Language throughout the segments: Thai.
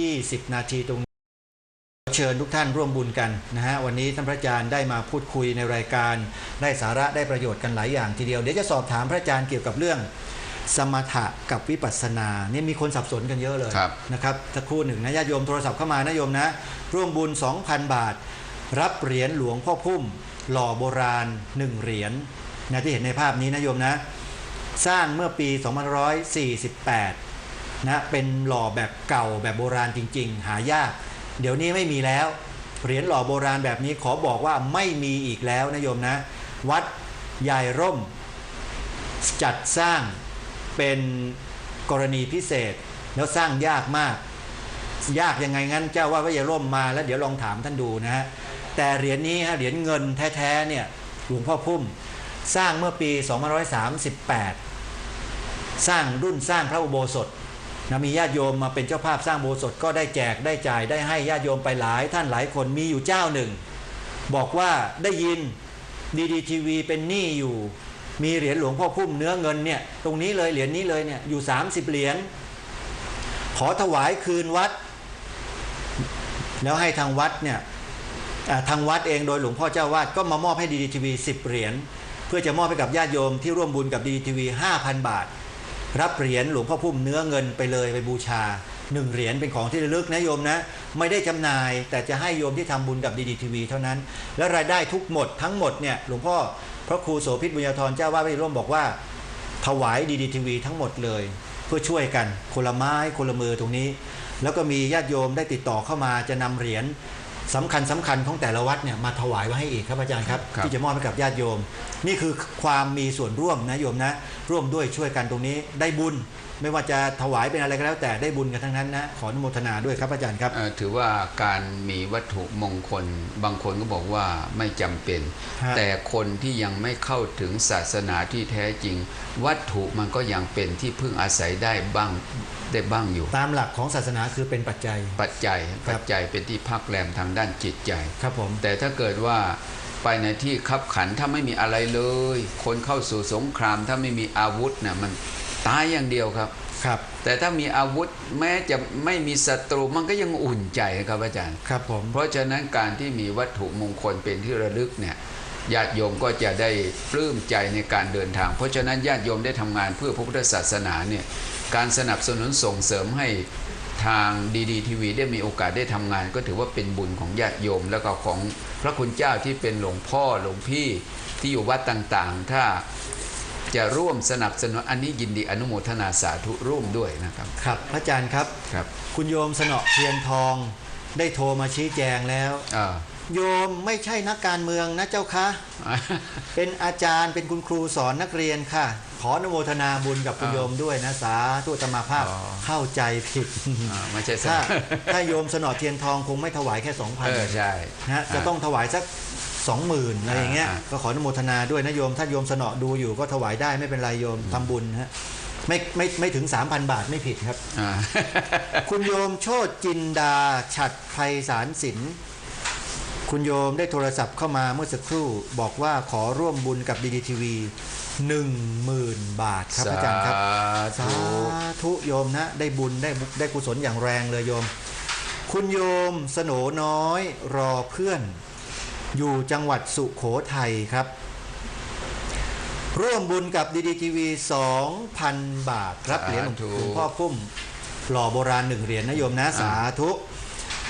20 นาทีตรงนี้เชิญทุกท่านร่วมบุญกันนะฮะวันนี้ท่านพระอาจารย์ได้มาพูดคุยในรายการ ได้สาระได้ประโยชน์กันหลายอย่างทีเดียวเดี๋ยวจะสอบถามพระอาจารย์เกี่ยวกับเรื่องสมถะกับวิปัสสนาเนี่ยมีคนสับสนกันเยอะเลยครับนะครับสักครู่หนึ่งนะญาติโยมโทรศัพท์เข้ามานะโยมนะ ร่วมบุญ 2,000 บาท รับเหรียญหลวงพ่อพุ่ม หล่อโบราณ 1 เหรียญนะที่เห็นในภาพนี้นะโยมนะ สร้างเมื่อปี 2548 นะเป็นหล่อแบบเก่าแบบโบราณจริง ๆ หายาก เดี๋ยวนี้ไม่มีแล้ว เหรียญหล่อโบราณแบบนี้ขอบอกว่าไม่มีอีกแล้วนะโยมนะ วัดใหญ่ร่ม จัดสร้างเป็นกรณีพิเศษ แล้วสร้างยากมาก ยากยังไงงั้นเจ้าว่าพระยาร่มมาแล้วเดี๋ยวลองถามท่านดูนะฮะแต่เหรียญนี้ฮะเหรียญเงินแท้ๆเนี่ยหลวงพ่อพุ่มสร้างเมื่อปี 2538 สร้างรุ่นสร้างพระอุโบสถ นะมีญาติโยมมาเป็นเจ้าภาพสร้างโบสถก็ได้แจกได้จ่ายได้ให้ญาติโยมไปหลาย ท่านหลายคนมีอยู่เจ้าหนึ่ง บอกว่าได้ยินดีดีทีวีเป็นหนี้อยู่ มีเหรียญหลวงพ่อพุ่มเนื้อเงินเนี่ยตรงนี้เลยเหรียญนี้เลยเนี่ยอยู่ 30 เหรียญขอถวายคืนวัด แล้วให้ทางวัดเนี่ยทางวัดเองโดยหลวงพ่อเจ้าวาดก็มามอบให้ดีดีทีวีสิเหรียญเพื่อจะมอบให้กับญาติโยมที่ร่วมบุญกับดีดีทีวี5,000บาท รับเหรียญหลวงพ่อพุ่มเนื้อเงินไปเลยไปบูชาหนึ่งเหรียญเป็นของที่ระลึกนะโยมนะ ไม่ได้จำหน่าย แต่จะให้โยมที่ทำบุญกับดีดีทีวีเท่านั้น และรายได้ทุกหมดทั้งหมดเนี่ยหลวงพ่อพระครูโสภิตบุญญาธรเจ้าวาดวิร่มบอกว่า ถวายดีดีทีวีทั้งหมดเลย เพื่อช่วยกันคนละไม้คนละมือตรงนี้ แล้วก็มีญาติโยมได้ติดต่อเข้ามาจะนำเหรียญ สำคัญสำคัญของแต่ละวัดเนี่ยมาถวายไว้ให้อีกครับอาจารย์ครับครับที่จะมอบให้กับญาติโยม นี่คือความมีส่วนร่วมนะโยมนะ ร่วมด้วยช่วยกันตรงนี้ได้บุญ ไม่ว่าจะถวายเป็นอะไรก็แล้วแต่ได้บุญกันทั้งนั้นนะขออนุโมทนาด้วยครับอาจารย์ครับเอ่อถือว่าการมีวัตถุมงคล บางคนก็บอกว่าไม่จำเป็นฮะแต่คนที่ยังไม่เข้าถึงศาสนาที่แท้จริง วัตถุมันก็ยังเป็นที่พึ่งอาศัยได้บ้าง ได้บ้างอยู่ ตามหลักของศาสนาคือเป็นปัจจัย ปัจจัยครับปัจจัยเป็นที่พักแรมทางด้านจิตใจครับผมแต่ถ้าเกิดว่าไปในที่คับขันถ้าไม่มีอะไรเลย คนเข้าสู่สงครามถ้าไม่มีอาวุธนะมันตายอย่างเดียวครับครับ แต่ถ้ามีอาวุธแม้จะไม่มีศัตรูมันก็ยังอุ่นใจครับอาจารย์ครับผมเพราะฉะนั้นการที่มีวัตถุมงคลเป็นที่ระลึกเนี่ย ญาติโยมก็จะได้ปลื้มใจในการเดินทาง เพราะฉะนั้นญาติโยมได้ทำงานเพื่อพระพุทธศาสนาเนี่ยการสนับสนุนส่งเสริมให้ทางดีดีทีวีได้มีโอกาสได้ทำงาน ก็ถือว่าเป็นบุญของญาติโยม แล้วก็ของพระคุณเจ้าที่เป็นหลวงพ่อหลวงพี่ที่อยู่วัดต่างๆ ถ้าจะร่วมสนับสนุนอันนี้ยินดีอนุโมทนาสาธุร่วมด้วยนะครับครับพระอาจารย์ครับครับ คุณโยมสนอเทียนทองได้โทรมาชี้แจงแล้วอ่า โยมไม่ใช่นักการเมืองนะเจ้าคะเป็นอาจารย์เป็นคุณครูสอนนักเรียนค่ะ ขออนุโมทนาบุญกับคุณอ่าโยมด้วยนะสาธุอาตมาภาพอ๋อเข้าใจผิดอ่าไม่ใช่สถ้าถ้าโยมสนอเทียนทองคงไม่ถวายแค่สองพันเออใช่นะฮะจะต้องถวายสักสองหมื่นอะไรอย่างเงี้ยอ่าก็ขออนุโมทนาด้วยนะโยม ถ้าโยมสนอดูอยู่ก็ถวายได้ไม่เป็นไรโยมทำบุญฮะไม่ไม่ไม่ถึง 3,000 บาทไม่ผิดครับอ่าคุณโยมโชตจินดา ฉัดไพศาลสิน คุณโยมได้โทรศัพท์เข้ามาเมื่อสักครู่บอกว่าขอร่วมบุญกับดีดีทีวีหนึ่งหมื่นบาทครับอาจารย์ครับ สาสาธุธุโยมนะได้บุญได้บุได้กุศลอย่างแรงเลยโยม คุณโยมสโหนน้อยรอเพื่อน อยู่จังหวัดสุโขทัยครับ ร่วมบุญกับดีดีทีวี2,000บาทรับเหรียญหลวงหลวงพ่อพุ่มหล่อโบราณหนึ่งเหรียญนะโยมนะสาธุ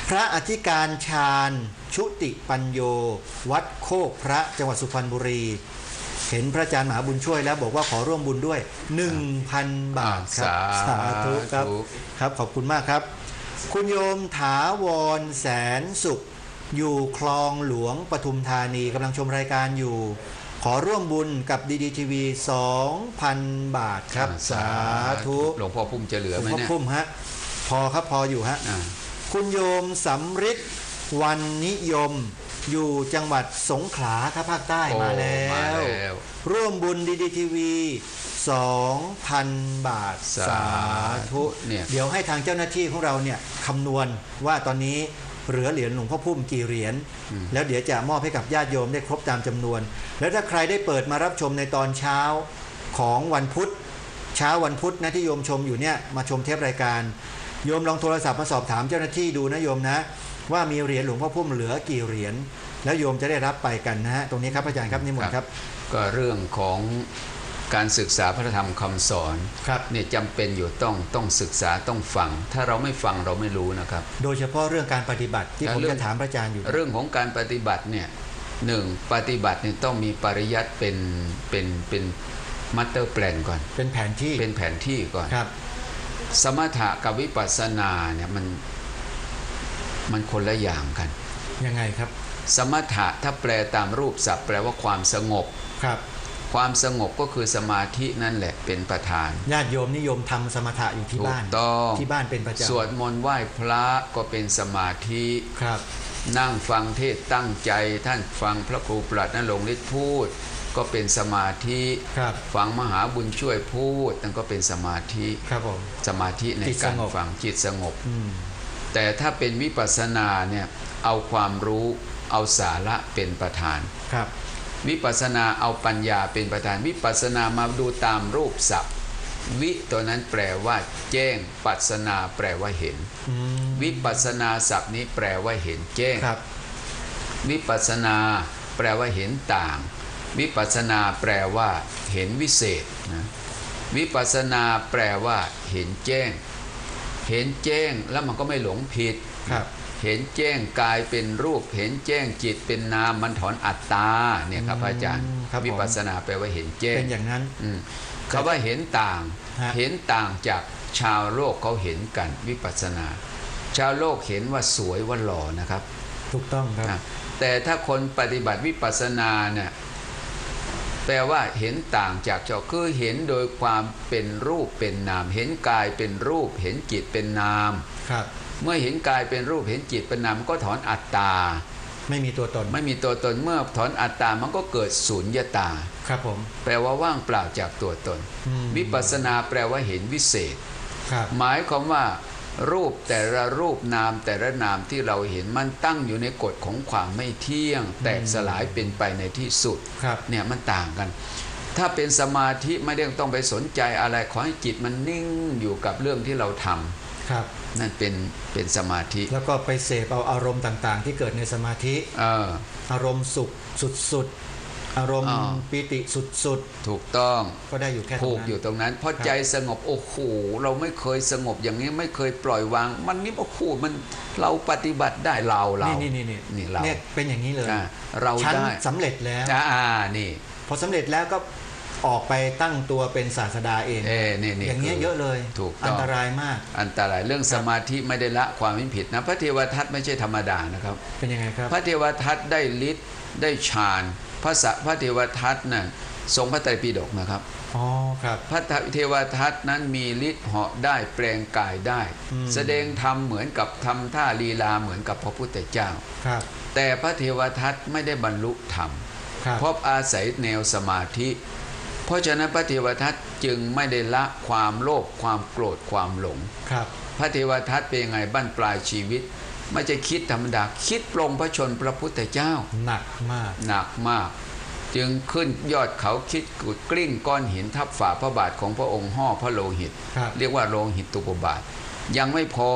พระอธิการชาญ ชุติปัญโย วัดโคกพระจังหวัดสุพรรณบุรี เห็นพระอาจารย์มหาบุญช่วยแล้วบอกว่าขอร่วมบุญด้วย 1,000 บาทครับสาธุครับธุครับ ขอบคุณมากครับ คุณโยมถาวรแสนสุข อยู่คลองหลวงปทุมธานีกำลังชมรายการอยู่ ขอร่วมบุญกับดีดีทีวี2,000 บาทครับ สาธุหลวงพ่อพุ่มจะเหลือหลวไหมงพ่อเนี่ยพุ่มฮะพอครับพออยู่ฮะอ่าคุณโยมสำริด วันนิยมอยู่จังหวัดสงขลาครับภาคใต้โอ้มาแล้มาวแล้ว ร่วมบุญดีดีทีวี2,000 บาทสาธุธุเนี่ย เดี๋ยวให้ทางเจ้าหน้าที่ของเราเนี่ยคำนวณว่าตอนนี้เหลือเหรียญหลวงพ่อพุ่มกี่เหรียญแล้วเดี๋ยวจะมอบให้กับญาติโยมได้ครบตามจำนวน แล้วถ้าใครได้เปิดมารับชมในตอนเช้าของวันพุธ เช้าวันพุธนะที่โยมชมอยู่เนี่ยมาชมเทปรายการ โยมลองโทรศัพท์มาสอบถามเจ้าหน้าที่ดูนะโยมนะ ว่ามีเหรียญหลวงพ่อพุ่มเหลือกี่เหรียญแล้วโยมจะได้รับไปกันนะฮะตรงนี้ครับอาจารย์ครับนิมนต์ครับ ก็เรื่องของการศึกษาพระธรรมคำสอนครับเนี่ยจำเป็นอยู่ต้องต้องศึกษาต้องฟัง ถ้าเราไม่ฟังเราไม่รู้นะครับ โดยเฉพาะเรื่องการปฏิบัติที่แล้วผมเรื่อจะงถามพระอาจารย์อยู่ เรื่องของการปฏิบัติเนี่ยหนึ่งปฏิบัติเนี่ยต้องมีปริยัติเป็นเป็นเป็นมัตเตอร์แปลนก่อน เป็นแผนที่เป็นแผนที่ก่อนครับ สมถะกับวิปัสสนาเนี่ยมัน มันคนละอย่างกัน ยังไงครับ สมถะถ้าแปลตามรูปศัพท์แปลว่าความสงบครับ ความสงบก็คือสมาธินั่นแหละเป็นประธานญาติโยมนิยมทำสมถะอยู่ที่ถูกบ้านต้องที่บ้านเป็นประจำสวดมนต์ไหว้พระก็เป็นสมาธิครับ นั่งฟังเทศน์ตั้งใจท่านฟังพระครูปรัชนรงค์ฤทธิ์พูดก็เป็นสมาธิครับฟังมหาบุญช่วยพูดนั่นก็เป็นสมาธิครับผมสมาธิในจิตการสงบฟังจิตสงบอืม แต่ถ้าเป็นวิปัสสนาเนี่ยเอาความรู้เอาสาระเป็นประธานครับ วิปัสสนาเอาปัญญาเป็นประธาน วิปัสสนามาดูตามรูปศัพท์วิตัวนั้นแปลว่า แจ้ง ปัสสนาแปลว่าเห็นอืมวิปัสสนาศัพท์นี้แปลว่าเห็นแจ้งครับวิปัสสนา แปลว่าเห็นต่าง วิปัสสนาแปลว่า เห็นวิเศษนะวิปัสสนาแปลว่า เห็นแจ้ง เห็นแจ้งแล้วมันก็ไม่หลงผิดครับเห็นแจ้งกายเป็นรูป เห็นแจ้งจิตเป็นนามมันถอนอัตตาเนี่ยครับอาจารย์อืมครับผมวิปัสสนาแปลว่าเห็นแจ้งเป็นอย่างนั้นอืมคำว่าเห็นต่างฮะเห็นต่างจากชาวโลกเขาเห็นกันวิปัสสนา ชาวโลกเห็นว่าสวยว่าหล่อนะครับ ถูกต้องครับนะแต่ถ้าคนปฏิบัติวิปัสสนาเนี่ย แปลว่าเห็นต่างจากเจ้าคือเห็นโดยความเป็นรูปเป็นนาม เห็นกายเป็นรูป เห็นจิตเป็นนามครับ เมื่อเห็นกายเป็นรูปเห็นจิตเป็นนามมันก็ถอนอัตตา ไม่มีตัวตน ไม่มีตัวตนเมื่อถอนอัตตามันก็เกิดสุญญตา ครับผม แปลว่าว่างเปล่าจากตัวตนอืมวิปัสสนาแปลว่าเห็นวิเศษครับหมายความว่า รูปแต่ละรูปนามแต่ละนามที่เราเห็นมันตั้งอยู่ในกฎของความไม่เที่ยง แตกสลายเป็นไปในที่สุดครับเนี่ยมันต่างกัน ถ้าเป็นสมาธิไม่ได้ต้องไปสนใจอะไรขอให้จิตมันนิ่งอยู่กับเรื่องที่เราทำครับนั่นเป็นเป็นสมาธิ แล้วก็ไปเสพเอาอารมณ์ต่างๆ ที่เกิดในสมาธิเอออารมณ์สุขสุดๆ อารมณ์อ่าปิติสุดถูกต้องๆก็ได้อยู่แค่ตรผูงกนั้นอยู่ตรงนั้นเพราะครับใจสงบโอ้โหเราไม่เคยสงบอย่างนี้ไม่เคยปล่อยวาง มันนี่โอ้โหมันเราปฏิบัติได้เราเรานี่นี่นี่นี่เราเนี่ยเป็นอย่างนี้เลยอ่าเราฉันได้สำเร็จแล้วอ่าอ่านี่ พอสำเร็จแล้วก็ออกไปตั้งตัวเป็นศาสดาเองเอ้นี่นี่อย่างเงี้ยคืเยอะเลย ถูกต้องอันตรายมาก อันตรายเรื่องสมาธิไม่ได้ละความไม่ผิดนะ พระเทวทัตไม่ใช่ธรรมดานะครับ เป็นยังไงครับ พระเทวทัตได้ฤทธิ์ได้ฌาน พระสะพระเทวทัตน่ะทรงพระไตรปิฎกนะครับ อ๋อ ครับ พระเทวทัตนั้นมีฤทธิ์เหาะได้แปลงกายได้อืมแสดงธรรมเหมือนกับทำท่าลีลาเหมือนกับพระพุทธเจ้า ครับ แต่พระเทวทัตไม่ได้บรรลุธรรมครับเพราะอาศัยแนวสมาธิ เพราะฉะนั้นพระเทวทัตจึงไม่ได้ละความโลภความโกรธความหลง ครับ พระเทวทัตเป็นยังไงบั้นปลายชีวิต ไม่ใช่คิดธรรมดาคิดปรงพระชนพระพุทธเจ้า หนักมาก หนักมาก จึงขึ้นยอดเขาคิดกุดกลิ้งก้อนหินทับฝ่าพระบาทของพระองค์ห่อพระโลหิตครับเรียกว่าโลหิตตุปบาท ยังไม่พอ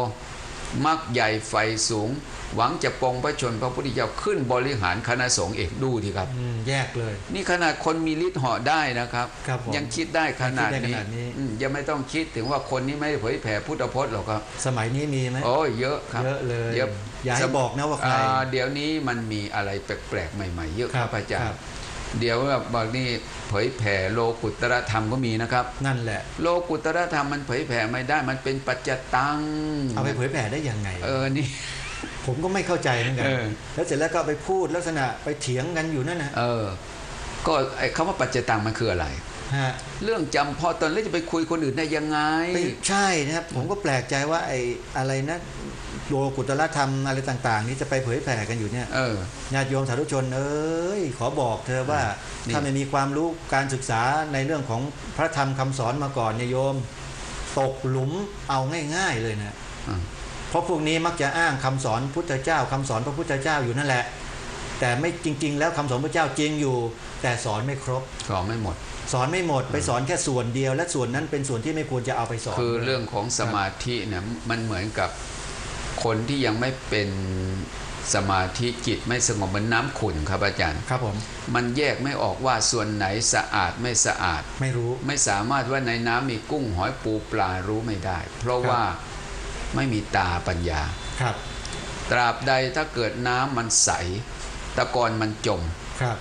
มักใหญ่ไฟสูง หวังจะปรงพระชนพระพุทธเจ้าขึ้นบริหารคณะสงฆ์เอกดูทีครับอืมแยกเลย นี่ขนาดคนมีฤทธิ์เหาะได้นะครับครับผมยังคิดได้ขนาดยังคิดได้นี้ขนาดนี้อืมยังไม่ต้องคิดถึงว่าคนนี้ไม่ได้เผยแผ่พุทธพจน์หรอกครับ สมัยนี้มีไหมโอ้ยเยอะครับเยอะเลยเยอะอย่าให้บอกนะว่าใครอ่เดี๋ยวนี้มันมีอะไรแปลกๆใหม่ๆ เยอะคครัรับบอาจารครัย์บเดี๋ยวแบบบอกนี่เผยแผ่โลกุตรธรรมก็มีนะครับ นั่นแหละ โลกุตรธรรมมันเผยแผ่ไม่ได้มันเป็นปัจจตัง เอาไปเผยแผ่ได้ยังไง เออนี่ ผมก็ไม่เข้าใจเหมือนกันเออแล้วเสร็จแล้วก็ไปพูดลักษณะไปเถียงกันอยู่นั่นนะเออ ก็ไอ้คำว่าปัจจตังมันคืออะไรฮะเรื่องจำพอตอนแล้วจะไปคุยคนอื่นได้ยังไงไปใช่นะครับผมก็แปลกใจว่าไอ้อะไรนะโลกุตรธรรมอะไรต่าง ๆ นี้จะไปเผยแผ่กันอยู่เนี่ยเออญาติโยมสาธุชน เอ้ย ขอบอกเธอว่านี่ถ้าไม่มีความรู้การศึกษาในเรื่องของพระธรรมคำสอนมาก่อนเนี่ยโยม ตกหลุมเอาง่าย ๆ เลยนะอะเพ ราะพวกนี้มักจะอ้างคำสอนพุทธเจ้าคำสอนพระพุทธเจ้าอยู่นั่นแหละ แต่ไม่จริง ๆ แล้วคำสอนพระเจ้าจริงอยู่ แต่สอนไม่ครบก็ไม่หมด สอนไม่หมดไปสอนแค่ส่วนเดียว และส่วนนั้นเป็นส่วนที่ไม่ควรจะเอาไปสอน คือเรื่องของสมาธิเนี่ยมันเหมือนกับคนที่ยังไม่เป็นสมาธิจิตไม่สงบเหมือนน้ำขุ่นครับอาจารย์ครับผมมันแยกไม่ออกว่าส่วนไหนสะอาดไม่สะอาด ไม่รู้ไม่สามารถว่าในน้ำมีกุ้งหอยปูปลารู้ไม่ได้ เพราะครับว่า ไม่มีตาปัญญาครับ ตราบใดถ้าเกิดน้ำมันใส ตะกอนมันจมครับ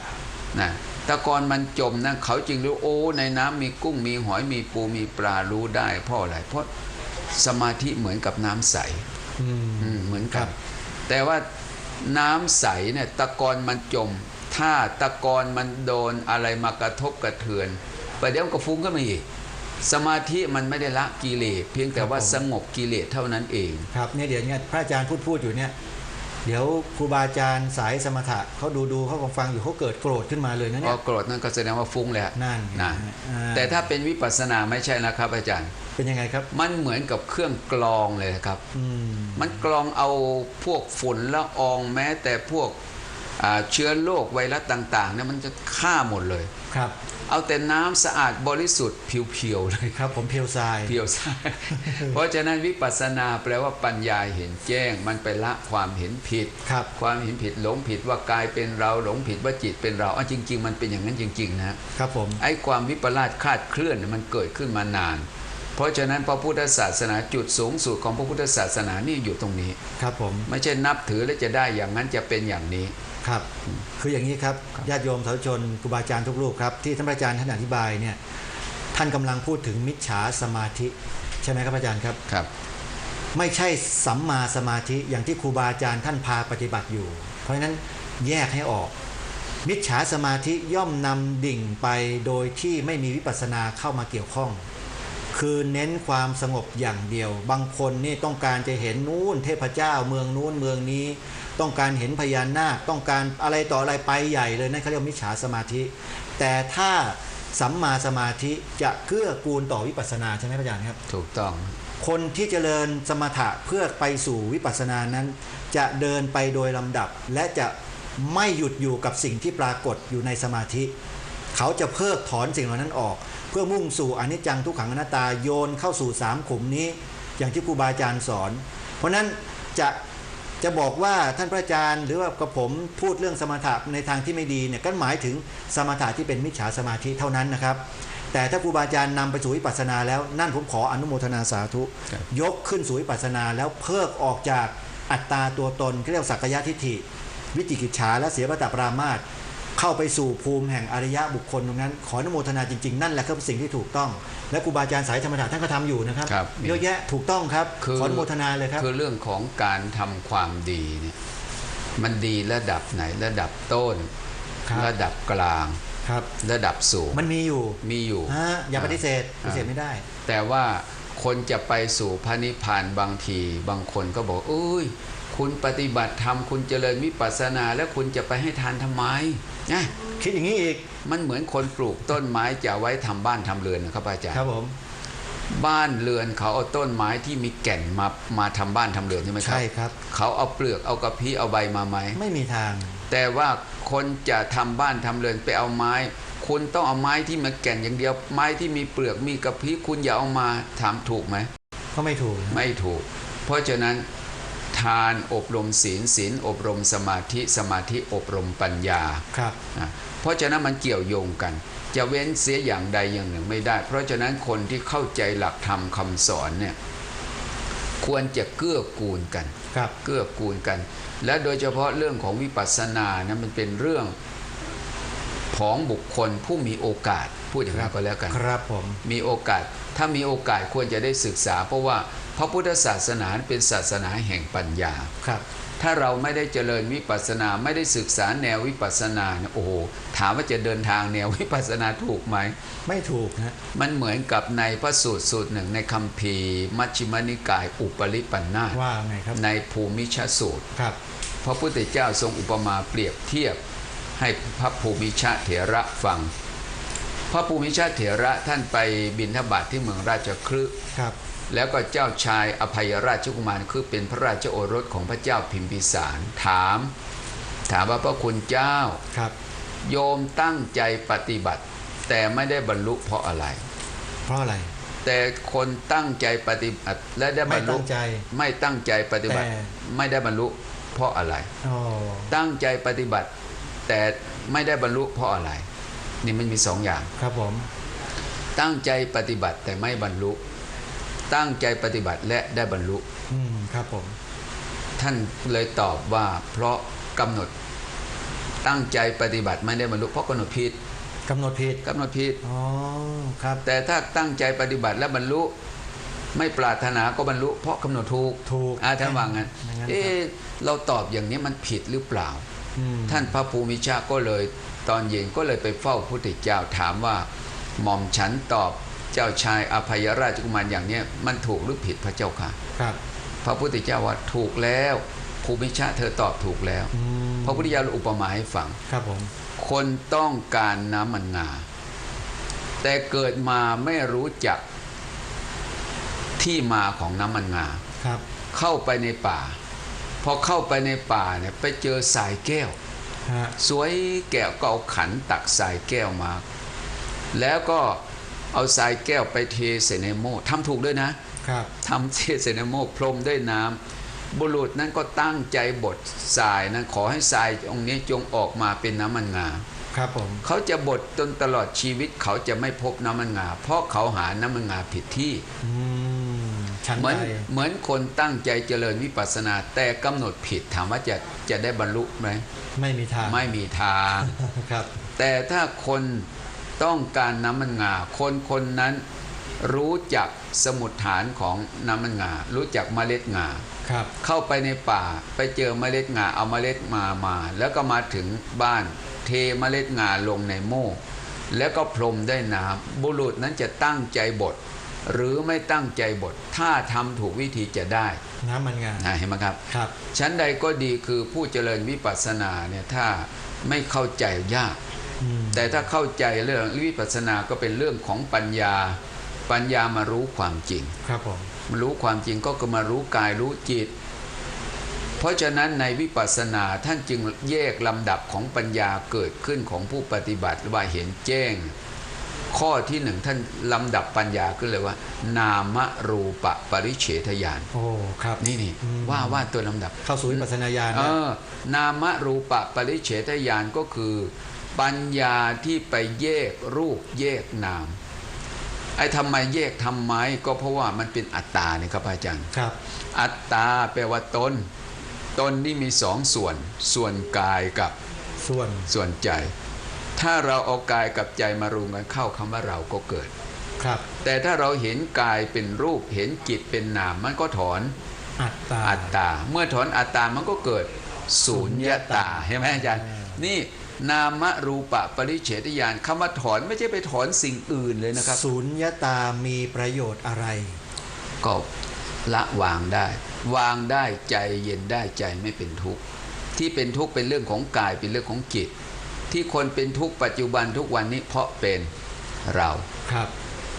นะตะกอนมันจมนะเขาจึงรู้โอ้ในน้ำมีกุ้งมีหอยมีปูมีปลารู้ได้เพราะอะไรเพราะสมาธิเหมือนกับน้ำใสอืมอืมเหมือนกัครันบแต่ว่าน้ำใสเนี่ยตะกอนมันจม ถ้าตะกอนมันโดนอะไรมากระทบกระเทือนประเดี๋ยวมันก็ฟุ้งขึ้นมาอีก สมาธิมันไม่ได้ละกิเลสเพียงแต่ว่าสงบกิเลสเท่านั้นเอง ครับเนี่ยเดี๋ยวเนี่ยพระอาจารย์พูดพูดอยู่เนี่ยเดี๋ยวครูบาอาจารย์สายสมถะเขาดูดูเขาคงฟังอยู่เขาเกิดโกรธขึ้นมาเลยนะพเนี่อยโกรธนั่นก็แสดงว่าฟุ้งแล้วนั่นไงนะอ่าแต่ถ้าเป็นวิปัสสนาไม่ใช่นะครับ อาจารย์เป็นยังไงครับ มันเหมือนกับเครื่องกรองเลยนะครับอืมมันกรองเอาพวกฝุ่นละอองแม้แต่พวกอ่า เชื้อโรคไวรัสต่างๆเนี่ยมันจะฆ่าหมดเลยครับ เอาแต่น้ำสะอาดบริสุทธิ์เพียวๆเลยครับ ผมเพียวทรายเพียวใช่เพราะฉะนั้นวิปัสสนาแปลว่าปัญญาเห็นแจ้ง มันไปละความเห็นผิดครับความเห็นผิดหลงผิดว่ากายเป็นเราหลงผิดว่าจิตเป็นเราอะจริง ๆ มันเป็นอย่างนั้นจริง ๆ นะครับผมไอ้ความวิปลาสคลาดเคลื่อนเนี่ยมันเกิดขึ้นมานานเพราะฉะนั้นพระพุทธศาสนาจุดสูงสุดของพระพุทธศาสนานี่อยู่ตรงนี้ ครับผม ไม่ใช่นับถือแล้วจะได้อย่างนั้นจะเป็นอย่างนี้ ครับ คืออย่างนี้ครับญาติโยมสาธุชนครูบาอาจารย์ทุกรูปครับที่ท่านอาจารย์ท่านอธิบายเนี่ยท่านกำลังพูดถึงมิจฉาสมาธิ ใช่ไหมครับอาจารย์ครับครับ ไม่ใช่สัมมาสมาธิอย่างที่ครูบาอาจารย์ท่านพาปฏิบัติอยู่ เพราะฉะนั้นแยกให้ออก มิจฉาสมาธิย่อมนำดิ่งไปโดยที่ไม่มีวิปัสสนาเข้ามาเกี่ยวข้อง คือเน้นความสงบอย่างเดียว บางคนนี่ต้องการจะเห็นนู้นเทพเจ้าเมืองนู้นเมืองนี้ ต้องการเห็นพญานาคต้องการอะไรต่ออะไรไปใหญ่เลยนั่นเขาเรียกว่ามิจฉาสมาธิ แต่ถ้าสัมมาสมาธิจะเกื้อกูลต่อวิปัสสนาใช่ไหมพระอาจารย์ครับ ถูกต้อง คนที่เจริญสมถะเพื่อไปสู่วิปัสสนานั้น จะเดินไปโดยลำดับ และจะไม่หยุดอยู่กับสิ่งที่ปรากฏอยู่ในสมาธิ เขาจะเพิกถอนสิ่งเหล่านั้นออกเพื่อมุ่งสู่อนิจจังทุกขังอนัตตาโยนเข้าสู่สามขุมนี้ อย่างที่ครูบาอาจารย์สอน เพราะฉะนั้นจะจะบอกว่าท่านพระอาจารย์หรือว่ากับผมพูดเรื่องสมถะในทางที่ไม่ดีเนี่ยก็หมายถึงสมถะที่เป็นมิจฉาสมาธิเท่านั้นนะครับ แต่ถ้าครูบาอาจารย์นำไปสู่วิปัสสนาแล้วนั่นผมขออนุโมทนาสาธุครับยกขึ้นสู่วิปัสสนาแล้วเพิกออกจากอัตตาตัวตนที่เรียกว่าสักกายทิฏฐิ วิจิกิจฉาและเสียปตปรามาต เข้าไปสู่ภูมิแห่งอริยะบุคคลตรงนั้น ขออนุโมทนาจริง ๆ นั่นแหละคือสิ่งที่ถูกต้อง และครูบาอาจารย์สายธรรมดาท่านก็ทำอยู่นะครับครับเยอะแยะถูกต้องครับคือขออนุโมทนาเลยครับคือเรื่องของการทำความดีเนี่ยมันดีระดับไหนระดับต้นครับระดับกลางครับระดับสูงมันมีอยู่มีอยู่ฮะอย่าปฏิเสธปฏิเสธไม่ได้ แต่ว่าคนจะไปสู่พระนิพพานบางที บางคนก็บอกเอ้ย คุณปฏิบัติธรรมคุณเจริญวิปัสสนา แล้วคุณจะไปให้ทานทำไมนะคิดอย่างนี้อีกมันเหมือนคนปลูกต้นไม้จะเอาไว้ทำบ้านทำเรือนนะครับอาจารย์ครับผมบ้านเรือนเขาเอาต้นไม้ที่มีแก่นมามาทำบ้านทำเรือนใช่ไหมครับใช่ครับ เขาเอาเปลือกเอากระพี้เอาใบมาไหมไม่มีทาง แต่ว่าคนจะทำบ้านทำเรือนไปเอาไม้ คุณต้องเอาไม้ที่มาแก่นอย่างเดียว ไม้ที่มีเปลือกมีกระพี้คุณอย่าเอามาถามถูกไหมก็ไม่ถูกนะไม่ถูก เพราะฉะนั้นทานอบรมศีลศีลอบรมสมาธิสมาธิอบรมปัญญาครับนะเพราะฉะนั้นมันเกี่ยวโยงกัน จะเว้นเสียอย่างใดอย่างหนึ่งไม่ได้ เพราะฉะนั้นคนที่เข้าใจหลักธรรมคำสอนเนี่ยควรจะเกื้อกูลกันครับเกื้อกูลกัน และโดยเฉพาะเรื่องของวิปัสสนานะมันเป็นเรื่องของบุคคลผู้มีโอกาสพูดอย่างนั้นก็แล้วกัน ครับผมมีโอกาสถ้ามีโอกาสควรจะได้ศึกษา เพราะว่า พระพุทธศาสนาเป็นศาสนาแห่งปัญญาครับ ถ้าเราไม่ได้เจริญวิปัสสนาไม่ได้ศึกษาแนววิปัสสนาเนี่ยโอ้โหถามว่าจะเดินทางแนววิปัสสนาถูกไหม ไม่ถูกนะมันเหมือนกับในพระสูตรสูตรหนึ่งในคัมภีร์ มัชฌิมนิกายอุปริปันธาสว่าไงครับในภูมิชสูตรครับพระพุทธเจ้าทรงอุปมาเปรียบเทียบให้พระภูมิชาเถระฟัง พระภูมิชาเถระท่านไปบินทบาทที่เมืองราชคฤห์ครับ แล้วก็เจ้าชายอภัยราชกุมารคือเป็นพระราชโอรสของพระเจ้าพิมพิสารถาม ถามว่าพระคุณเจ้าครับ โยมตั้งใจปฏิบัติ แต่ไม่ได้บรรลุเพราะอะไร เพราะอะไร แต่คนตั้งใจปฏิบัติและได้บไม่รรลุตั้งใจไม่ตั้งใจปฏิบัติแต่ไม่ได้บรรลุเพราะอะไรอ๋อตั้งใจปฏิบัติ แต่ไม่ได้บรรลุเพราะอะไร นี่มันมีสองอย่างครับผมตั้งใจปฏิบัติแต่ไม่บรรลุ ตั้งใจปฏิบัติและได้บรรลุอืมครับผม ท่านเลยตอบว่า เพราะกำหนดตั้งใจปฏิบัติไม่ได้บรรลุเพราะกำหนดผิดกำหนดผิดกำหนดผิดอ๋อครับ แต่ถ้าตั้งใจปฏิบัติและบรรลุไม่ปรารถนาก็บรรลุเพราะกำหนดถูกถูกอาท่านว่างั้นอย่างนั้นครับเอ๊ะเราตอบอย่างนี้มันผิดหรือเปล่าอืมท่านพระภูมิชาก็เลยตอนเย็นก็เลยไปเฝ้าพระพุทธเจ้าถามว่า หม่อมฉันตอบ เจ้าชายอภัยราชกุมารอย่างเนี้ยมันถูกหรือผิดพระเจ้าค่ะครับ พระพุทธเจ้าว่าถูกแล้วภูมิชาเธอตอบถูกแล้วอืมพระพุทธเจ้าอุปมาให้ฟังครับผมคนต้องการน้ำมันงาแต่เกิดมาไม่รู้จักที่มาของน้ำมันงาครับ เข้าไปในป่าพอเข้าไปในป่าเนี่ยไปเจอสายแก้วฮะสวยแก้วก็เอาขันตักสายแก้วมา แล้วก็ เอาสายแก้วไปเทใส่ในโม่ทำถูกด้วยนะครับทำเทใส่ในโม่พรมด้วยน้ำบุรุษนั้นก็ตั้งใจบดทรายนั้นขอให้ทรายองค์นี้จงออกมาเป็นน้ำมันงาครับผมเขาจะบดจนตลอดชีวิตเขาจะไม่พบน้ำมันงา เพราะเขาหาน้ำมันงาผิดที่อืมฉันเหมือนใดเหมือนคนตั้งใจเจริญวิปัสสนา แต่กำหนดผิดถามว่าจะจะได้บรรลุไหมไม่มีทางไม่มีทางครับ แต่ถ้าคน ต้องการน้ำมันงา คนคนนั้นรู้จักสมุดฐานของน้ำมันงา รู้จักเมล็ดงาครับเข้าไปในป่าไปเจอเมล็ดงาเอาเมล็ดมามา แล้วก็มาถึงบ้านเทเมล็ดงาลงในโม่แล้วก็พรมได้วยน้ำบุรุษนั้นจะตั้งใจบดหรือไม่ตั้งใจบดถ้าทำถูกวิธีจะได้ น้ำมันงานะเห็นไหมครับครับชั้นใดก็ดีคือผู้เจริญวิปัสสนาเนี่ยถ้าไม่เข้าใจยากอืม แต่ถ้าเข้าใจเรื่องวิปัสสนาก็เป็นเรื่องของปัญญา ปัญญามารู้ความจริง ครับผมมารู้ความจริงก็คือมารู้กายรู้จิต เพราะฉะนั้นในวิปัสสนาท่านจึงแยกลำดับของปัญญาเกิดขึ้นของผู้ปฏิบัติว่าเห็นแจ้ง ข้อที่หนึ่งท่านลำดับปัญญาขึ้นเลยว่า นามรูปปริเฉทญาณโอ้ครับนี่นี่อืมว่าว่าตัวลำดับเข้าสู่วิปัสสนาญาณเอแล้วอนามรูปปริเฉทญาณก็คือ ปัญญาที่ไปแยกรูปแยกนาม ไอ้ทำไมแยกทำไมก็เพราะว่ามันเป็นอัตตาเนี่ยครับอาจารย์ครับ อัตตาแปลว่าตนตนนี่มีสองส่วน ส่วนกายกับส่วนส่วนใจ ถ้าเราเอากายกับใจมารวมกันเข้าคำว่าเราก็เกิดครับ แต่ถ้าเราเห็นกายเป็นรูปเห็นจิตเป็นนามมันก็ถอนอัตตาอัตตา เมื่อถอนอัตตามันก็เกิด ศูนยตาเห็นไหมอาจารย์อ่านี่ นามรูปะปริเฉทญาณคำว่าถอนไม่ใช่ไปถอนสิ่งอื่นเลยนะครับศูนยตามีประโยชน์อะไร ก็ละวางได้ วางได้ใจเย็นได้ใจไม่เป็นทุกข์ที่เป็นทุกข์เป็นเรื่องของกายเป็นเรื่องของจิต ที่คนเป็นทุกข์ปัจจุบันทุกวันนี้เพราะเป็นเราครับ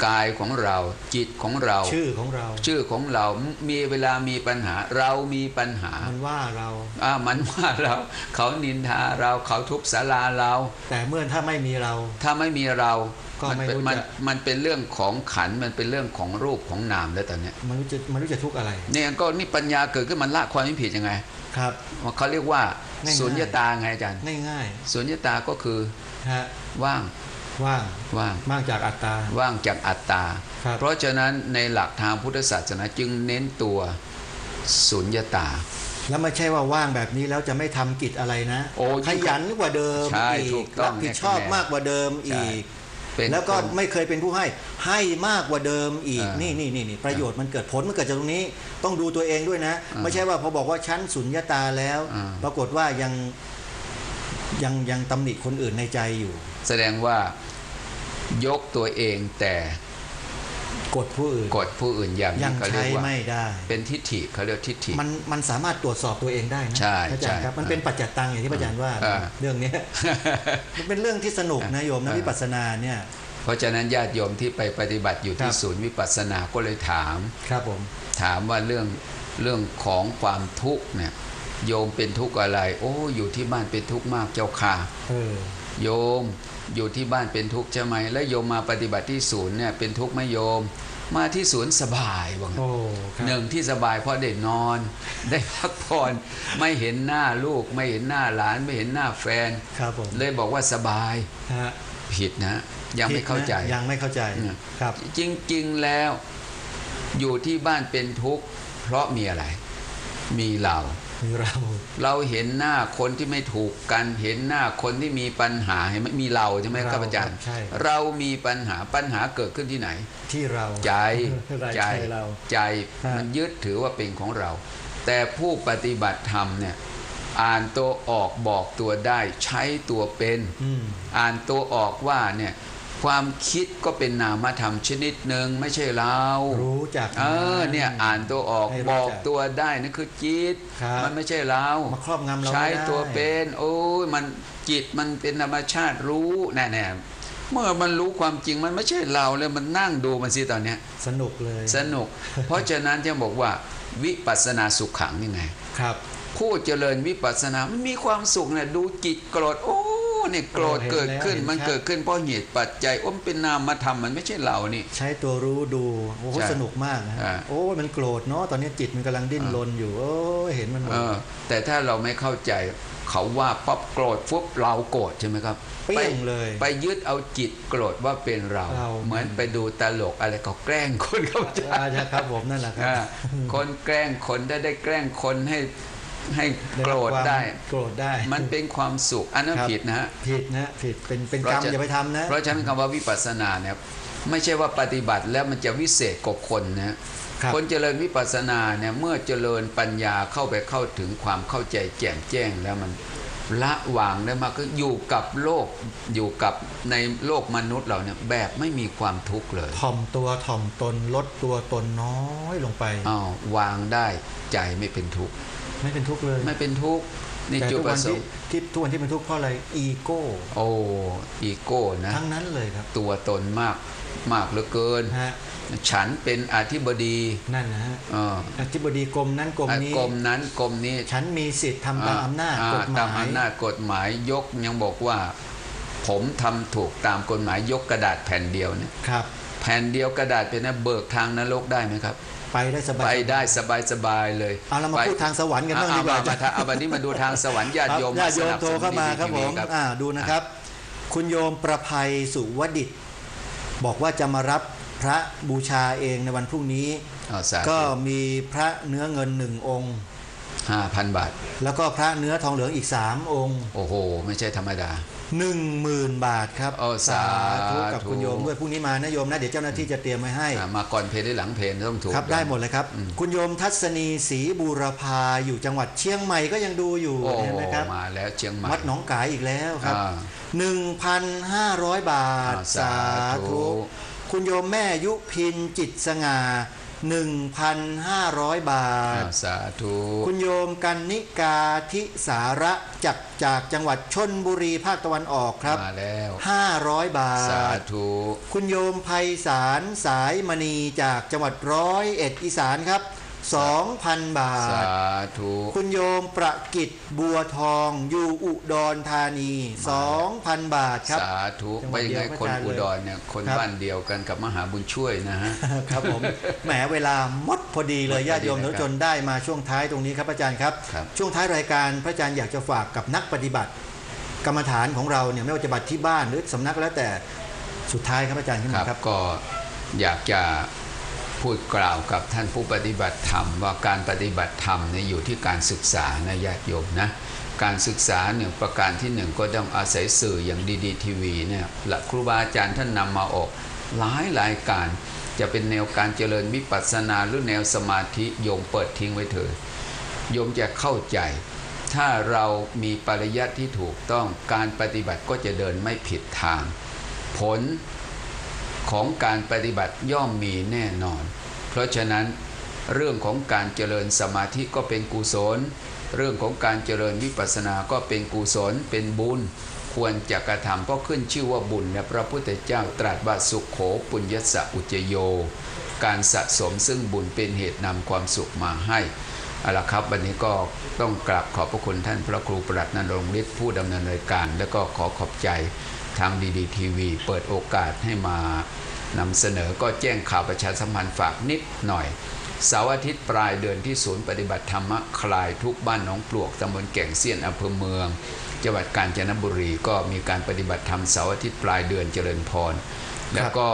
กายของเราจิตของเรา ชื่อของเรา ชื่อของเรามีเวลามีปัญหา เรามีปัญหา มันว่าเราอ่ามันว่าเรา เขานินทาเราเขาทุบสาราเรา แต่เมื่อถ้าไม่มีเรา ถ้าไม่มีเราก็มันไม่เป็นรู้มันจะมันเป็นเรื่องของขันธ์มันเป็นเรื่องของรูปของนามแล้วตอนเนี้ยมันรู้จะมันรู้จะทุกข์อะไรเนี่ยก็นี่ปัญญาเกิดขึ้นมันละความไม่ผิดยังไงครับว่าเขาเรียกว่าง่ายๆสุญญตาไงอาจารย์ง่ายสุญญตาก็คือๆฮะว่าง ว่างว่างมากจากอัตตา ว่างจากอัตตาครับเพราะฉะนั้นในหลักทางพุทธศาสนาจึงเน้นตัวสุญญตา แล้วไม่ใช่ว่าว่างแบบนี้แล้วจะไม่ทำกิจอะไรนะโอ้ขยันกว่าเดิมใช่อีถูกกต้องรับผิดชอบเนี่ยมากกว่าเดิมอีกเป็นแล้วก็คนไม่เคยเป็นผู้ให้ ให้มากกว่าเดิมอีกอ่านี่นี่นี่นี่นี่ประโยชน์มันเกิดผลมันเกิดจากตรงนี้ ต้องดูตัวเองด้วยนะอ่าไม่ใช่ว่าพอบอกว่าชั้นสุญญตาแล้วอ่าปรากฏว่ายังยังยังตำหนิคนอื่นในใจอยู่ แสดงว่า ยกตัวเองแต่กดผู้อื่นกดผู้อื่นอย่างยันี้งเขาเรียใช้กว่าไม่ได้ เป็นทิฏฐิเขาเรียกทิฏฐิมันมันสามารถตรวจสอบตัวเองได้นะใช่อาจารย์ครับใช่มันเป็นปัจจัตตังอย่างที่พระอาจารย์ว่าอ่าเรื่องเนี้ยมันเป็นเรื่องที่สนุกนะโยมนะอ่าวิปัสสนาเนี่ยเพราะฉะนั้นญาติโยมที่ไปปฏิบัติอยู่ที่ครับศูนย์วิปัสสนาก็เลยถามครับผมถามว่าเรื่องเรื่องของความทุกข์เนี่ยโยมเป็นทุกข์อะไร โอ้อยู่ที่บ้านเป็นทุกข์มากเจ้าค่ะเออโยม อยู่ที่บ้านเป็นทุกข์ใช่ไหมแล้วโยมมาปฏิบัติที่ศูนย์เนี่ยเป็นทุกข์ไหมโยม มาที่ศูนย์สบายว่างั้นโอ้ครับหนึ่งที่สบายเพราะได้นอน ได้พักผ่อนไม่เห็นหน้าลูก ไม่เห็นหน้าหลานไม่เห็นหน้าแฟนครับผมเลยบอกว่าสบายฮะผิดนะ ยังไม่เข้าใจผิดนะยังไม่เข้าใจอืมครับ จริงๆแล้ว อยู่ที่บ้านเป็นทุกข์เพราะมีอะไร มีเรามี เราเราเห็นหน้าคนที่ไม่ถูกกัน เห็นหน้าคนที่มีปัญหาเห็นไหมมีเราใช่ไหมครับอาจารย์ใช่เรามีปัญหาปัญหาเกิดขึ้นที่ไหน ที่เราใจรายใจใจเราใจฮะมันยึดถือว่าเป็นของเรา แต่ผู้ปฏิบัติธรรมเนี่ยอ่านตัวออกบอกตัวได้ใช้ตัวเป็นอืมอ่านตัวออกว่าเนี่ย ความคิดก็เป็นนามธรรมชนิดหนึ่งไม่ใช่เรารู้จัก เออเนี่ยอ่านตัวออกให้รู้บอกจักตัวได้นั่นคือจิต ครับ มันไม่ใช่เรามาครอบงำเราใช้ไม่ได้ตัวเป็น โอ้ยมันจิตมันเป็นธรรมชาติรู้แน่ๆเมื่อมันรู้ความจริงมันไม่ใช่เราเลยมันนั่งดูมันสิตอนเนี้ย สนุกเลยสนุก เพราะฉะนั้นจะบอกว่าวิปัสสนาสุขขังยังไง ครับ ผู้เจริญวิปัสสนา มันมีความสุขเนี่ยดูจิตโกรธโอ้เนี่ยโกรธโอ้เห็นเกิดขึ้นแล้วเห็นมันชัดเกิดขึ้นเพราะเหตุปัจจัยโอ้มนเป็นนามธรรมมันไม่ใช่เรานี่ ใช้ตัวรู้ดูโอ้โหใช่สนุกมากนะฮะอ่าโอ้ยมันโกรธเนาะตอนนี้จิตมันกำลังดิ้นรนอยู่โอ้ยเห็นมันหมดเออแต่ถ้าเราไม่เข้าใจเขาว่าปั๊บโกรธฟุบเราโกรธใช่ไหมครับเปี้ยงเลยไปยึดเอาจิตโกรธว่าเป็นเราเรา เหมือนไปดูตลกอะไรก็แกล้งคนเข้าใจอาจารย์ครับผมนั่นแหละครัอ่าบคนแกล้งคนได้ได้แกล้งคนให้ ให้ได้โกรบธความได้ โกรธได้ มันเป็นความสุขอันนั้นครับผิดนะฮะผิดนะผิดเป็นเป็นกรรมเพราะฉะอย่าไปทำนะเพราะฉะนั้นคำว่าวิปัสสนาเนี่ยไม่ใช่ว่าปฏิบัติแล้วมันจะวิเศษกว่าคนนะครับคนเจริญวิปัสสนาเนี่ยเมื่อเจริญปัญญาเข้าไปเข้าถึงความเข้าใจแจ่มแจ้งแล้วมัน ละวางได้มากก็อยู่กับโลกอยู่กับในโลกมนุษย์เราเนี่ยแบบไม่มีความทุกข์เลยถ่อมตัวถ่อมตนลดตัวตนน้อยลงไปอ้าววางได้ใจไม่เป็นทุกข์ไม่เป็นทุกข์เลย ไม่เป็นทุกข์นี่แต่จุดทุกปวัระนสที่งค์ที่ทุกวันที่เป็นทุกข์เพราะอะไรอีโก้โอ้อีโก้นะทั้งนั้นเลยครับ ตัวตนมากมากเหลือเกินฮะ ฉันเป็นอธิบดีนั่นนะฮะเอออธิบดีกรมนั้นกรมนี้กรมนั้นกรมนี้ฉันมีสิทธิ์ทำตามอำนาจอ่กฎหตามมายอำนาจกฎหมายยกยังบอกว่า ผมทำถูกตามกฎหมายยกกระดาษแผ่นเดียวเนี่ยครับ แผ่นเดียวกระดาษเป็นนะเบิกทางนรกได้ไหมครับไปได้สบายไปได้สบายสบายๆเลยเอาเรามาไปพูดทางสวรรค์กันบ้างเอดีกว่าเอมาเอาวันนี้มาดูทางสวรรค์ญาติโยมครับญาติโยมสนับโทรสนุนเข้ามาดีๆครับผมทีวีอ่าดูนะครับ คุณโยมประภัยสุวดิตบอกว่าจะมารับ พระบูชาเองในวันพรุ่งนี้เอาสาก็ธุมีพระเนื้อเงินหนึ่งองค์ห้าพันบาท แล้วก็พระเนื้อทองเหลืองอีกสามองค์ โอ้โห ไม่ใช่ธรรมดาหนึ่งหมื่นบาทครับโอ้สาธุกับคุณโยมด้วยพรุ่งนี้มานะโยมนะ เดี๋ยวเจ้าหน้าที่จะเตรียมไว้ให้อ่ามาก่อนเพลได้หลังเพลต้องถูกครับได้หมดเลยครับ คุณโยมทัศนีศรีบูรพาอยู่จังหวัดเชียงใหม่ก็ยังดูอยู่โอ้เห็นไหมครับมาแล้วเชียงใหม่วัดหนองกายอีกแล้วครับอ่า1,500บาทอ่าสาธุ คุณโยมแม่ยุพินจิตสง่า1,500 บาทอ่าสาธุ คุณโยมกันนิกาทิสาระจากจากจังหวัดชนบุรีภาคตะวันออกครับมาแล้ว500 บาสาทธุ คุณโยมไพศาลสายมณีจากจังหวัดร้อยเอ็ดอีสานครับ 2,000 บาสาท ธุคุณโยมประกิตบัวทองอยู่อุดรธานี 2,000 บาทครับ สาธุจังหวัไปดยังไงเดียวกับคนอาจารย์เลยอุดรเนี่ยคนครับ บ้านเดียวกันกับมหาบุญช่วยนะฮะ ครับผมแหมเวลาหมดพอดีเลยหมดพอดีญาติโยมนะครับทุกจนได้มาช่วงท้ายตรงนี้ครับอาจารย์ครับ ครับ ช่วงท้ายรายการพระอาจารย์อยากจะฝากกับนักปฏิบัติ กรรมฐานของเราเนี่ยไม่ว่าจะบัตรที่บ้านหรือสำนักแล้วแต่สุดท้ายครับอาจารย์ขึ้นครัมาบครับ ก็อยากจะ พูดกล่าวกับท่านผู้ปฏิบัติธรรม ว่าการปฏิบัติธรรมเนี่ยอยู่ที่การศึกษานะญาติโยมนะการศึกษาหนึ่งประการที่หนึ่งก็ต้องอาศัยสื่ออย่างดีดีทีวีเนี่ยหลักครูบาอาจารย์ท่านนำมาออกหลายรายการ จะเป็นแนวการเจริญวิปัสสนาหรือแนวสมาธิโยมเปิดทิ้งไว้เถิดโยมจะเข้าใจ ถ้าเรามีปริยัติที่ถูกต้องการปฏิบัติก็จะเดินไม่ผิดทาง ผล ของการปฏิบัติย่อมมีแน่นอน เพราะฉะนั้น เรื่องของการเจริญสมาธิก็เป็นกุศล เรื่องของการเจริญวิปัสสนาก็เป็นกุศลเป็นบุญ ควรจะกระทำเพราะขึ้นชื่อว่าบุญและพระพุทธเจ้าตรัสว่าสุขโขปุญญสะอุจโย การสะสมซึ่งบุญเป็นเหตุนำความสุขมาให้เอาละครับ วันนี้ก็ต้องกราบขอบพระคุณท่านพระครูประหลัดนรงฤทธิ์ผู้ดำเนินรายการ แล้วก็ขอขอบใจ ทางดีดีทีวี เปิดโอกาสให้มานำเสนอก็แจ้งข่าวประชาสัมพันธ์ฝากนิดหน่อยเสาร์อาทิตย์ปลายเดือนที่ศูนย์ปฏิบัติธรรมะคลายทุกบ้านหนองปลวกตำบลแก่งเซียนอำเภอเมืองจังหวัดกาญจนบุรีก็มีการปฏิบัติธรรมเสาร์อาทิตย์ปลายเดือนเจริญพร แล้วก็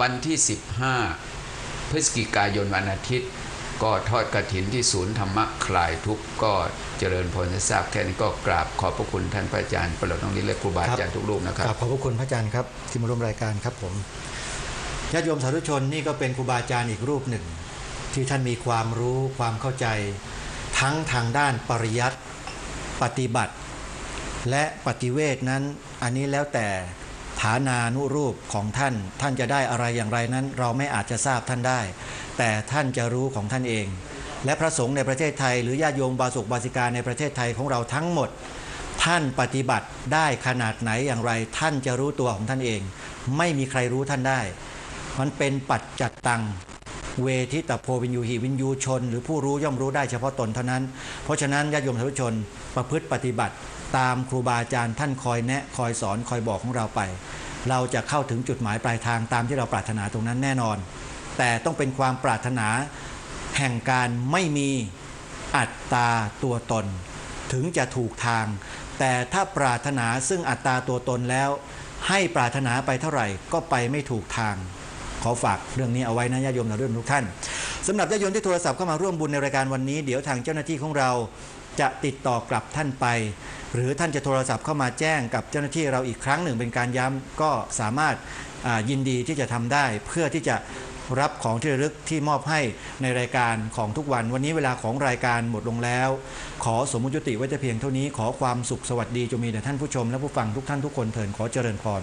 วันที่ 15 พฤศจิกายนวันอาทิตย์ ก็ทอดกระถินที่ศูนย์ธรรมะคลายทุกข์ก็เจริญพรทราบแค่นี้ก็กราบขอบพระคุณท่านพระอาจารย์ประหลัดน้องลิศและครูบาอาจารย์ทุกรูปนะครับราบขอบพระคุณพระอาจารย์ครับที่มาร่วมรายการครับผมญาติโยมสาธุชนนี่ก็เป็นครูบาอาจารย์อีกรูปหนึ่ง ที่ท่านมีความรู้ความเข้าใจ ทั้งทางด้านปริยัติปฏิบัติ และปฏิเวทนั้นอันนี้แล้วแต่ฐานานุรูปของท่าน ท่านจะได้อะไรอย่างไรนั้น เราไม่อาจจะทราบท่านได้ แต่ท่านจะรู้ของท่านเอง และพระสงฆ์ในประเทศไทย หรือญาติโยมบาสุกบาสิกาในประเทศไทยของเราทั้งหมด ท่านปฏิบัติได้ขนาดไหนอย่างไร ท่านจะรู้ตัวของท่านเอง ไม่มีใครรู้ท่านได้ มันเป็นปัจจัตตังเวทิตโพวินยูหิวินยูชน หรือผู้รู้ย่อมรู้ได้เฉพาะตนเท่านั้น เพราะฉะนั้นญาติโยมสาธุชนประพฤติปฏิบัติตามครูบาอาจารย์ท่านคอยแนะคอยสอนคอยบอกของเราไป เราจะเข้าถึงจุดหมายปลายทางตามที่เราปรารถนาตรงนั้นแน่นอน แต่ต้องเป็นความปรารถนาแห่งการไม่มีอัตตาตัวตน ถึงจะถูกทาง แต่ถ้าปรารถนาซึ่งอัตตาตัวตนแล้ว ให้ปรารถนาไปเท่าไหร่ก็ไปไม่ถูกทาง ขอฝากเรื่องนี้เอาไว้นะญาติโยมนเรื่องทุกท่านสำหรับญาติโยมที่โทรศัพท์เข้ามาร่วมบุญในรายการวันนี้ เดี๋ยวทางเจ้าหน้าที่ของเราจะติดต่อกลับท่านไป หรือท่านจะโทรศัพท์เข้ามาแจ้งกับเจ้าหน้าที่เราอีกครั้งหนึ่งเป็นการย้ำก็สามารถยินดีที่จะทำได้เพื่อที่จะ รับของที่ระลึกที่มอบให้ในรายการของทุกวัน วันนี้เวลาของรายการหมดลงแล้ว ขอสมมุติยุติไว้แต่เพียงเท่านี้ขอความสุขสวัสดีจงมีแด่ท่านผู้ชมและผู้ฟังทุกท่านทุกคนเถิดขอเจริญพร